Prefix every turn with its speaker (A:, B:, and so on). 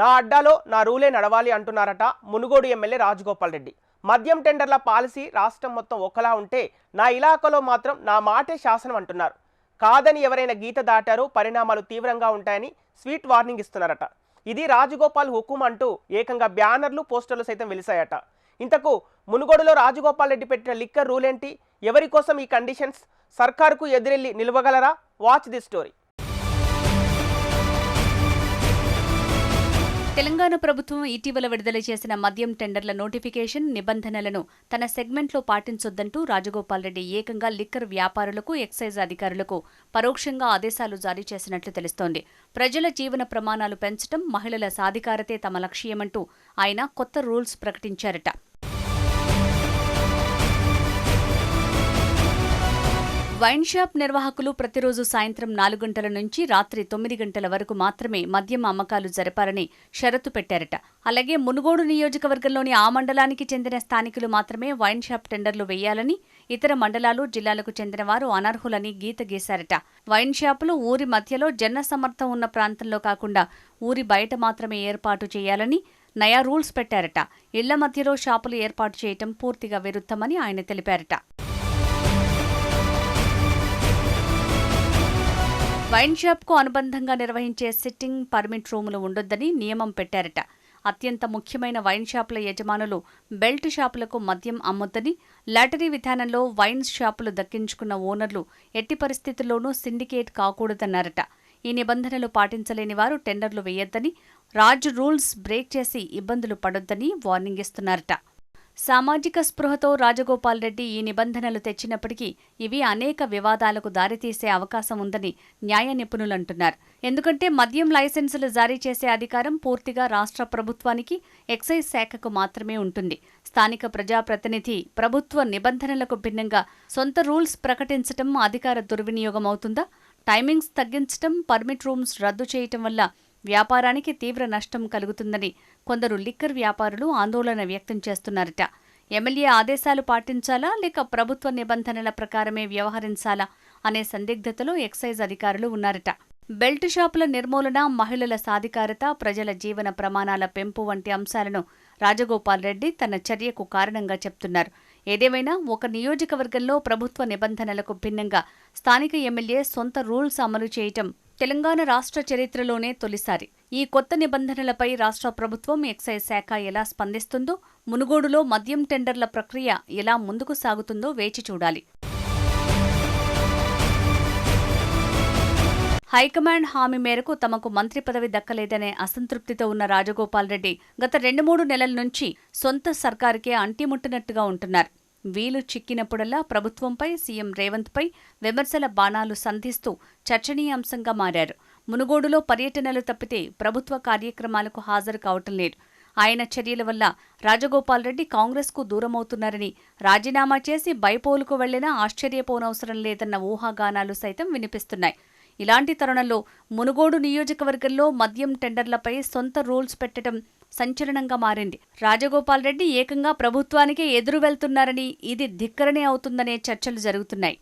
A: నా అడ్డాలో నా రూలే నడవాలి అంటున్నారట మునుగోడు ఎమ్మెల్యే రాజగోపాల్ రెడ్డి. మద్యం టెండర్ల పాలసీ రాష్ట్రం మొత్తం ఒకలా ఉంటే నా ఇలాకాలో మాత్రం నా మాటే శాసనం అంటున్నారు. కాదని ఎవరైనా గీత దాటారో పరిణామాలు తీవ్రంగా ఉంటాయని స్వీట్ వార్నింగ్ ఇస్తున్నారట. ఇది రాజగోపాల్ హుకుం అంటూ ఏకంగా బ్యానర్లు పోస్టర్లు సైతం వెలిశాయట. ఇంతకు మునుగోడులో రాజగోపాల్ రెడ్డి పెట్టిన లిక్కర్ రూల్ ఏంటి ఎవరి కోసం ఈ కండిషన్స్? సర్కారుకు ఎదురెళ్ళి నిలవగలరా? Watch the story.
B: తెలంగాణ ప్రభుత్వం ఇటీవల విడుదల చేసిన మద్యం టెండర్ల నోటిఫికేషన్ నిబంధనలను తన సెగ్మెంట్లో పాటించొద్దంటూ రాజగోపాల్ రెడ్డి ఏకంగా లిక్కర్ వ్యాపారులకు ఎక్సైజ్ అధికారులకు పరోక్షంగా ఆదేశాలు జారీ చేసినట్లు తెలుస్తోంది. ప్రజల జీవన ప్రమాణాలు పెంచడం మహిళల సాధికారతే తమ లక్ష్యమంటూ ఆయన కొత్త రూల్స్ ప్రకటించారట. వైన్ షాప్ నిర్వాహకులు ప్రతిరోజు సాయంత్రం నాలుగు గంటల నుంచి రాత్రి తొమ్మిది గంటల వరకు మాత్రమే మద్యం అమ్మకాలు జరపాలని షరతు పెట్టారట. అలాగే మునుగోడు నియోజకవర్గంలోని ఆ మండలానికి చెందిన స్థానికులు మాత్రమే వైన్ షాప్ టెండర్లు వేయాలని ఇతర మండలాలు జిల్లాలకు చెందిన వారు అనర్హులని గీత గీశారట. వైన్ షాపులు ఊరి మధ్యలో జన సమర్థం ఉన్న ప్రాంతంలో కాకుండా ఊరి బయట మాత్రమే ఏర్పాటు చేయాలని నయా రూల్స్ పెట్టారట. ఇళ్ళ మధ్యలో షాపులు ఏర్పాటు చేయటం పూర్తిగా విరుద్ధమని ఆయన తెలిపారట. వైన్ షాప్కు అనుబంధంగా నిర్వహించే సిట్టింగ్ పర్మిట్ రూములు ఉండొద్దని నియమం పెట్టారట. అత్యంత ముఖ్యమైన వైన్ షాపుల యజమానులు బెల్ట్ షాపులకు మద్యం అమ్మొద్దని లాటరీ విధానంలో వైన్ షాపులు దక్కించుకున్న ఓనర్లు ఎట్టి పరిస్థితుల్లోనూ సిండికేట్ కాకూడదన్నారట. ఈ నిబంధనలు పాటించలేని వారు టెండర్లు వేయొద్దని రాజ్ రూల్స్ బ్రేక్ చేసి ఇబ్బందులు పడొద్దని వార్నింగ్ ఇస్తున్నారట. సామాజిక స్పృహతో రాజగోపాల్ రెడ్డి ఈ నిబంధనలు తెచ్చినప్పటికీ ఇవి అనేక వివాదాలకు దారితీసే అవకాశం ఉందని న్యాయ నిపుణులు అంటున్నారు. ఎందుకంటే మద్యం లైసెన్సులు జారీ చేసే అధికారం పూర్తిగా రాష్ట్ర ప్రభుత్వానికి ఎక్సైజ్ శాఖకు మాత్రమే ఉంటుంది. స్థానిక ప్రజాప్రతినిధి ప్రభుత్వ నిబంధనలకు భిన్నంగా సొంత రూల్స్ ప్రకటించటం అధికార దుర్వినియోగం అవుతుందా టైమింగ్స్ తగ్గించటం పర్మిట్ రూమ్స్ రద్దు చేయటం వల్ల వ్యాపారానికి తీవ్ర నష్టం కలుగుతుందని కొందరు లిక్కర్ వ్యాపారులు ఆందోళన వ్యక్తం చేస్తున్నారట. ఎమ్మెల్యే ఆదేశాలు పాటించాలా లేక ప్రభుత్వ నిబంధనల ప్రకారమే వ్యవహరించాలా అనే సందిగ్ధతలో ఎక్సైజ్ అధికారులు ఉన్నారట. బెల్ట్ షాపుల నిర్మూలన మహిళల సాధికారత ప్రజల జీవన ప్రమాణాల పెంపు వంటి అంశాలను రాజగోపాల్ రెడ్డి తన చర్యకు కారణంగా చెప్తున్నారు. ఏదేమైనా ఒక నియోజకవర్గంలో ప్రభుత్వ నిబంధనలకు భిన్నంగా స్థానిక ఎమ్మెల్యే సొంత రూల్స్ అమలు చేయటం తెలంగాణ రాష్ట్ర చరిత్రలోనే తొలిసారి. ఈ కొత్త నిబంధనలపై రాష్ట్ర ప్రభుత్వం ఎక్సైజ్ శాఖ ఎలా స్పందిస్తుందో మునుగోడులో మద్యం టెండర్ల ప్రక్రియ ఎలా ముందుకు సాగుతుందో వేచి చూడాలి. హైకమాండ్ హామీ మేరకు తమకు మంత్రి పదవి దక్కలేదనే అసంతృప్తితో ఉన్న రాజగోపాల్ రెడ్డి గత రెండు మూడు నెలల నుంచి సొంత సర్కారుకే అంటిముట్టినట్టుగా ఉంటున్నారు. వీలు చిక్కినప్పుడల్లా ప్రభుత్వంపై సీఎం రేవంత్పై విమర్శల బాణాలు సంధిస్తూ చర్చనీయాంశంగా మారారు. మునుగోడులో పర్యటనలు తప్పితే ప్రభుత్వ కార్యక్రమాలకు హాజరు కావటం లేదు. ఆయన చర్యల వల్ల రాజగోపాల్ రెడ్డి కాంగ్రెస్కు దూరమవుతున్నారని రాజీనామా చేసి బైపోలుకు వెళ్ళినా ఆశ్చర్యపోనవసరం లేదన్న ఊహాగానాలు సైతం వినిపిస్తున్నాయి. ఇలాంటి తరుణంలో మునుగోడు నియోజకవర్గంలో మద్యం టెండర్లపై సొంత రూల్స్ పెట్టడం సంచలనంగా మారింది. రాజగోపాల్ రెడ్డి ఏకంగా ప్రభుత్వానికే ఎదురు వెళ్తున్నారని ఇది ధిక్కరణే అవుతుందనే చర్చలు జరుగుతున్నాయి.